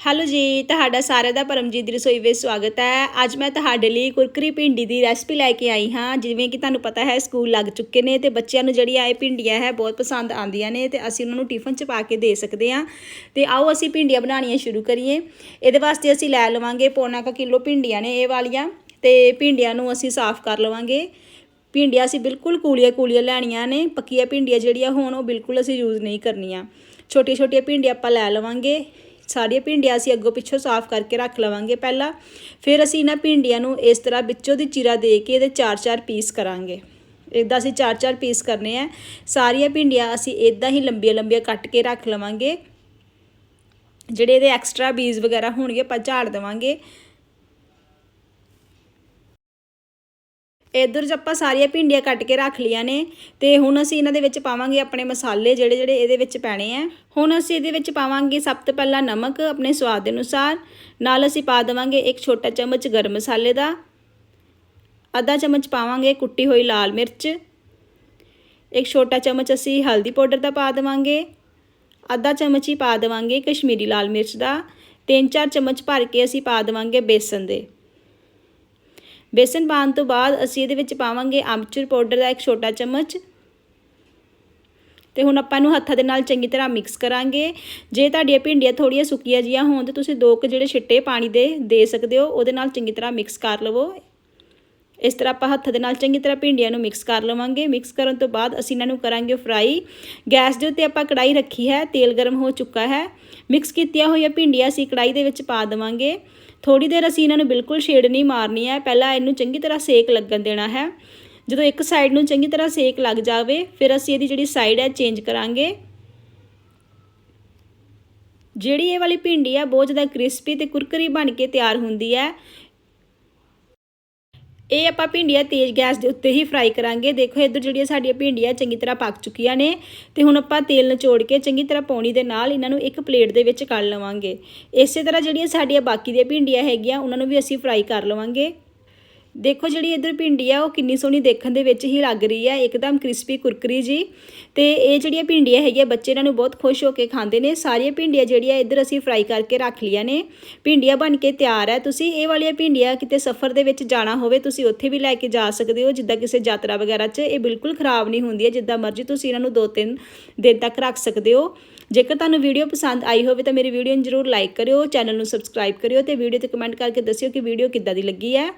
Hello ਜੀ, ਤੁਹਾਡਾ ਸਾਰਿਆਂ ਦਾ ਪਰਮਜੀਤ ਦੀ ਰਸੋਈ ਵਿੱਚ ਸਵਾਗਤ ਹੈ। ਅੱਜ ਮੈਂ ਤੁਹਾਡੇ ਲਈ ਕੁਰਕਰੀ ਭਿੰਡੀ ਦੀ ਰੈਸਪੀ ਲੈ ਕੇ ਆਈ ਹਾਂ, ਜਿਵੇਂ ਕਿ ਤੁਹਾਨੂੰ ਪਤਾ ਹੈ, ਸਕੂਲ ਲੱਗ ਚੁੱਕੇ ਨੇ ਤੇ ਬੱਚਿਆਂ ਨੂੰ ਜਿਹੜੀ ਆਏ ਭਿੰਡੀਆਂ ਹੈ, ਬਹੁਤ ਪਸੰਦ ਆਉਂਦੀਆਂ ਨੇ ਤੇ ਅਸੀਂ ਉਹਨਾਂ ਨੂੰ ਟਿਫਨ 'ਚ ਪਾ ਕੇ ਦੇ ਸਕਦੇ ਹਾਂ। ਤੇ ਆਓ ਅਸੀਂ ਭਿੰਡੀਆਂ ਬਣਾਉਣੀਆਂ ਸ਼ੁਰੂ ਕਰੀਏ। ਇਹਦੇ ਵਾਸਤੇ ਅਸੀਂ ਲੈ ਲਵਾਂਗੇ ਪੌਣਾ ਕੁ ਕਿਲੋ ਭਿੰਡੀਆਂ ਨੇ ਇਹ ਵਾਲੀਆਂ ਤੇ ਭਿੰਡੀਆਂ ਨੂੰ ਅਸੀਂ ਸਾਫ਼ ਕਰ ਲਵਾਂਗੇ। ਭਿੰਡੀਆਂ ਅਸੀਂ ਬਿਲਕੁਲ ਕੂਲੀਆਂ ਕੂਲੀਆਂ ਲੈਣੀਆਂ ਨੇ, ਪੱਕੀਆਂ ਭਿੰਡੀਆਂ ਜਿਹੜੀਆਂ ਹੋਣ ਉਹ ਬਿਲਕੁਲ ਅਸੀਂ ਯੂਜ਼ ਨਹੀਂ ਕਰਨੀਆਂ। ਛੋਟੀਆਂ ਛੋਟੀਆਂ ਭਿੰਡੀਆਂ ਆਪਾਂ ਲੈ ਲਵਾਂਗੇ। ਸਾਰੀਆਂ ਭਿੰਡੀਆਂ ਅਸੀਂ ਅੱਗੋਂ ਪਿੱਛੋਂ ਸਾਫ਼ ਕਰਕੇ ਰੱਖ ਲਵਾਂਗੇ ਪਹਿਲਾਂ। ਫਿਰ ਅਸੀਂ ਇਹਨਾਂ ਭਿੰਡੀਆਂ ਨੂੰ ਇਸ ਤਰ੍ਹਾਂ ਵਿੱਚੋਂ ਦੀ ਚੀਰਾ ਦੇ ਕੇ ਇਹਦੇ 4-4 ਪੀਸ ਕਰਾਂਗੇ। ਇਦਾਂ ਅਸੀਂ 4-4 ਪੀਸ ਕਰਨੇ ਆ। ਸਾਰੀਆਂ ਭਿੰਡੀਆਂ ਅਸੀਂ ਇਦਾਂ ਹੀ ਲੰਬੀਆਂ ਲੰਬੀਆਂ ਕੱਟ ਕੇ ਰੱਖ ਲਵਾਂਗੇ। ਜਿਹੜੇ ਇਹਦੇ ਐਕਸਟਰਾ ਬੀਜ ਵਗੈਰਾ ਹੋਣਗੇ ਆਪਾਂ ਝਾੜ ਦੇਵਾਂਗੇ। ਇਧਰ ਜ ਆਪਾਂ ਸਾਰੀਆਂ ਭਿੰਡੀਆਂ ਕੱਟ ਕੇ ਰੱਖ ਲਈਆਂ ਨੇ, ਤੇ ਹੁਣ ਅਸੀਂ ਇਹਨਾਂ ਦੇ ਵਿੱਚ ਪਾਵਾਂਗੇ ਆਪਣੇ ਮਸਾਲੇ ਜਿਹੜੇ ਜਿਹੜੇ ਇਹਦੇ ਵਿੱਚ ਪੈਣੇ ਆ। ਹੁਣ ਅਸੀਂ ਇਹਦੇ ਵਿੱਚ ਪਾਵਾਂਗੇ ਸਭ ਤੋਂ ਪਹਿਲਾਂ ਨਮਕ ਆਪਣੇ ਸਵਾਦ ਦੇ ਅਨੁਸਾਰ। ਨਾਲ ਅਸੀਂ ਪਾ ਦੇਵਾਂਗੇ ਇੱਕ ਛੋਟਾ ਚਮਚ ਗਰਮ ਮਸਾਲੇ ਦਾ। ਅੱਧਾ ਚਮਚ ਪਾਵਾਂਗੇ ਕੁੱਟੀ ਹੋਈ ਲਾਲ ਮਿਰਚ। ਇੱਕ ਛੋਟਾ ਚਮਚ ਅਸੀਂ ਹਲਦੀ ਪਾਊਡਰ ਦਾ ਪਾ ਦੇਵਾਂਗੇ। ਅੱਧਾ ਚਮਚ ਹੀ ਪਾ ਦੇਵਾਂਗੇ ਕਸ਼ਮੀਰੀ ਲਾਲ ਮਿਰਚ ਦਾ। ਤਿੰਨ ਚਾਰ ਚਮਚ ਭਰ ਕੇ ਅਸੀਂ ਪਾ ਦੇਵਾਂਗੇ ਬੇਸਨ ਦੇ। ਬੇਸਨ ਪਾਉਣ ਤੋਂ ਬਾਅਦ ਅਸੀਂ ਇਹਦੇ ਵਿੱਚ ਪਾਵਾਂਗੇ ਆਮਚੂਰ ਪਾਊਡਰ ਦਾ ਇੱਕ ਛੋਟਾ ਚਮਚ। ਤੇ ਹੁਣ ਆਪਾਂ ਨੂੰ ਹੱਥਾਂ ਦੇ ਨਾਲ ਚੰਗੀ ਤਰ੍ਹਾਂ ਮਿਕਸ ਕਰਾਂਗੇ। ਜੇ ਤੁਹਾਡੀਆਂ ਭਿੰਡੀਆਂ ਥੋੜੀਆਂ ਸੁੱਕੀਆਂ ਜੀਆਂ ਹੋਣ ਤੇ ਤੁਸੀਂ ਦੋ ਕੁ ਜਿਹੜੇ ਛਿੱਟੇ ਪਾਣੀ ਦੇ ਦੇ ਸਕਦੇ ਹੋ, ਉਹਦੇ ਨਾਲ ਚੰਗੀ ਤਰ੍ਹਾਂ ਮਿਕਸ ਕਰ ਲਵੋ। ਇਸ ਤਰ੍ਹਾਂ ਆਪਾਂ ਹੱਥ ਦੇ ਨਾਲ ਚੰਗੀ ਤਰ੍ਹਾਂ ਭਿੰਡੀਆਂ ਨੂੰ ਮਿਕਸ ਕਰ ਲਵਾਂਗੇ। ਮਿਕਸ ਕਰਨ ਤੋਂ ਬਾਅਦ ਅਸੀਂ ਇਹਨਾਂ ਨੂੰ ਕਰਾਂਗੇ ਫਰਾਈ ਗੈਸ ਦੇ ਉੱਤੇ ਆਪਾਂ ਕੜਾਈ ਰੱਖੀ ਹੈ, ਤੇਲ ਗਰਮ ਹੋ ਚੁੱਕਾ ਹੈ। ਮਿਕਸ ਕੀਤੀਆਂ ਹੋਈਆਂ ਭਿੰਡੀਆਂ ਅਸੀਂ ਕੜਾਈ ਦੇ ਵਿੱਚ ਪਾ ਦੇਵਾਂਗੇ। ਥੋੜੀ ਦੇਰ ਅਸੀਂ ਇਹਨਾਂ ਨੂੰ ਬਿਲਕੁਲ ਛੇੜ ਨਹੀਂ ਮਾਰਨੀ ਹੈ। ਪਹਿਲਾਂ ਇਹਨੂੰ ਚੰਗੀ ਤਰ੍ਹਾਂ ਸੇਕ ਲੱਗਣ ਦੇਣਾ ਹੈ। ਜਦੋਂ ਇੱਕ ਸਾਈਡ ਨੂੰ ਚੰਗੀ ਤਰ੍ਹਾਂ ਸੇਕ ਲੱਗ ਜਾਵੇ, ਫਿਰ ਅਸੀਂ ਇਹਦੀ ਜਿਹੜੀ ਸਾਈਡ ਹੈ ਚੇਂਜ ਕਰਾਂਗੇ। ਜਿਹੜੀ ਇਹ ਵਾਲੀ ਭਿੰਡੀ ਆ ਬਹੁਤ ਜ਼ਿਆਦਾ ਕ੍ਰਿਸਪੀ ਤੇ ਕੁਰਕਰੀ ਬਣ ਕੇ ਤਿਆਰ ਹੁੰਦੀ ਹੈ। ਇਹ ਆਪਾਂ ਭਿੰਡੀਆਂ ਤੇਜ਼ ਗੈਸ ਦੇ ਉੱਤੇ ਹੀ ਫਰਾਈ ਕਰਾਂਗੇ। ਦੇਖੋ, ਇੱਧਰ ਜਿਹੜੀਆਂ ਸਾਡੀਆਂ ਭਿੰਡੀਆਂ ਚੰਗੀ ਤਰ੍ਹਾਂ ਪੱਕ ਚੁੱਕੀਆਂ ਨੇ ਤੇ ਹੁਣ ਆਪਾਂ ਤੇਲ ਨਿਚੋੜ ਕੇ ਚੰਗੀ ਤਰ੍ਹਾਂ ਪਾਉਣੀ ਦੇ ਨਾਲ ਇਹਨਾਂ ਨੂੰ ਇੱਕ ਪਲੇਟ ਦੇ ਵਿੱਚ ਕੱਢ ਲਵਾਂਗੇ। ਇਸੇ ਤਰ੍ਹਾਂ ਜਿਹੜੀਆਂ ਸਾਡੀਆਂ ਬਾਕੀ ਦੀਆਂ ਭਿੰਡੀਆਂ ਹੈਗੀਆਂ, ਉਹਨਾਂ ਨੂੰ ਵੀ ਅਸੀਂ ਫਰਾਈ ਕਰ ਲਵਾਂਗੇ। ਦੇਖੋ ਜਿਹੜੀ ਇਧਰ ਭਿੰਡੀ ਆ, ਉਹ ਕਿੰਨੀ ਸੋਹਣੀ ਦੇਖਣ ਦੇ ਵਿੱਚ ਹੀ ਲੱਗ ਰਹੀ ਹੈ ਇੱਕਦਮ ਕ੍ਰਿਸਪੀ ਕੁਰਕਰੀ ਜੀ। ਤੇ ਇਹ ਜਿਹੜੀਆਂ ਭਿੰਡੀਆਂ ਹੈਗੀਆਂ, ਬੱਚੇ ਇਹਨਾਂ ਨੂੰ ਬਹੁਤ ਖੁਸ਼ ਹੋ ਕੇ ਖਾਂਦੇ ਨੇ। ਸਾਰੀਆਂ ਭਿੰਡੀਆਂ ਜਿਹੜੀਆਂ ਇਧਰ ਅਸੀਂ ਫਰਾਈ ਕਰਕੇ ਰੱਖ ਲਈਆਂ ਨੇ। ਭਿੰਡੀਆਂ ਬਣ ਕੇ ਤਿਆਰ ਹੈ ਤੁਸੀਂ ਇਹ ਵਾਲੀਆਂ ਭਿੰਡੀਆਂ ਕਿਤੇ ਸਫ਼ਰ ਦੇ ਵਿੱਚ ਜਾਣਾ ਹੋਵੇ, ਤੁਸੀਂ ਉੱਥੇ ਵੀ ਲੈ ਕੇ ਜਾ ਸਕਦੇ ਹੋ। ਜਿੱਦਾਂ ਕਿਸੇ ਯਾਤਰਾ ਵਗੈਰਾ 'ਚ ਇਹ ਬਿਲਕੁਲ ਖਰਾਬ ਨਹੀਂ ਹੁੰਦੀ ਹੈ। ਜਿੱਦਾਂ ਮਰਜ਼ੀ ਤੁਸੀਂ ਇਹਨਾਂ ਨੂੰ 2-3 ਦਿਨ ਤੱਕ ਰੱਖ ਸਕਦੇ ਹੋ। ਜੇਕਰ ਤੁਹਾਨੂੰ ਵੀਡੀਓ ਪਸੰਦ ਆਈ ਹੋਵੇ, ਤਾਂ ਮੇਰੀ ਵੀਡੀਓ ਨੂੰ ਜ਼ਰੂਰ ਲਾਈਕ ਕਰਿਓ। ਚੈਨਲ ਨੂੰ ਸਬਸਕ੍ਰਾਈਬ ਕਰਿਓ ਤੇ ਵੀਡੀਓ ਤੇ ਕਮੈਂਟ ਕਰਕੇ ਦੱਸਿਓ ਕਿ ਵੀਡੀਓ ਕਿੱਦਾਂ ਦੀ ਲੱਗੀ ਹੈ।